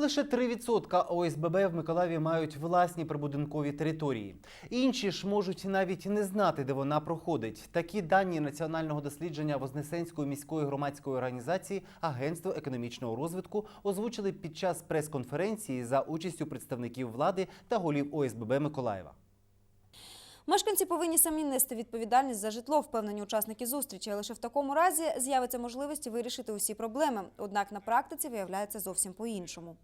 Лише 3% ОСББ в Миколаєві мають власні прибудинкові території. Інші ж можуть навіть не знати, де вона проходить. Такі дані національного дослідження Вознесенської міської громадської організації Агентство економічного розвитку озвучили під час прес-конференції за участю представників влади та голів ОСББ Миколаєва. Мешканці повинні самі нести відповідальність за житло, впевнені учасники зустрічі. Лише в такому разі з'явиться можливість вирішити усі проблеми. Однак на практиці виявляється зовсім по-іншому.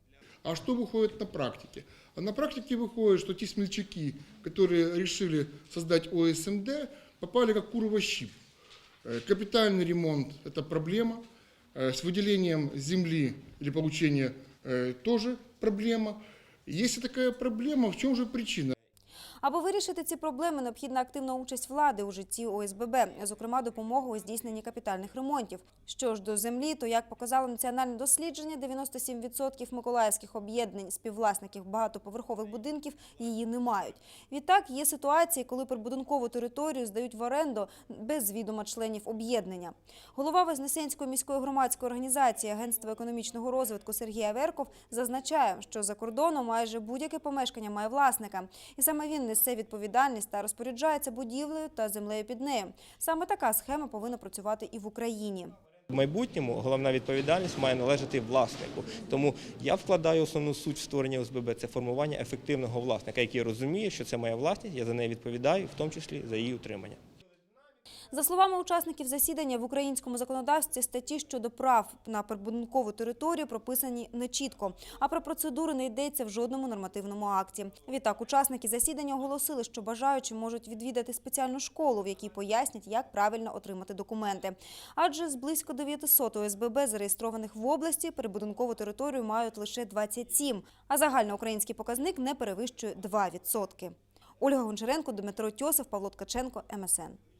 А что выходит на практике? А на практике выходит, что те смельчаки, которые решили создать ОСМД, попали как куры во щип. Э, Капитальный ремонт – это проблема. Э, С выделением земли или получения э, тоже проблема. Если такая проблема, в чем же причина? Аби вирішити ці проблеми, необхідна активна участь влади у житті ОСББ, зокрема допомога у здійсненні капітальних ремонтів. Що ж до землі, то як показало національне дослідження, 97% миколаївських об'єднань співвласників багатоповерхових будинків її не мають. Відтак є ситуації, коли прибудинкову територію здають в оренду без відома членів об'єднання. Голова Вознесенської міської громадської організації Агентства економічного розвитку Сергій Аверков зазначає, що за кордоном майже будь-яке помешкання має власника, і саме несе відповідальність та розпоряджається будівлею та землею під нею. Саме така схема повинна працювати і в Україні. В майбутньому головна відповідальність має належати власнику. Тому я вкладаю основну суть в створення ОСББ – це формування ефективного власника, який розуміє, що це моя власність, я за неї відповідаю, в тому числі за її утримання. За словами учасників засідання, в українському законодавстві статті щодо прав на прибудинкову територію прописані нечітко, а про процедури не йдеться в жодному нормативному акті. Відтак, учасники засідання оголосили, що бажаючі можуть відвідати спеціальну школу, в якій пояснять, як правильно отримати документи. Адже з близько 900 ОСББ, зареєстрованих в області, прибудинкову територію мають лише 27, а загальноукраїнський показник не перевищує 2%. Ольга Гончаренко, Дмитро Тьосов, Павло Ткаченко, МСН.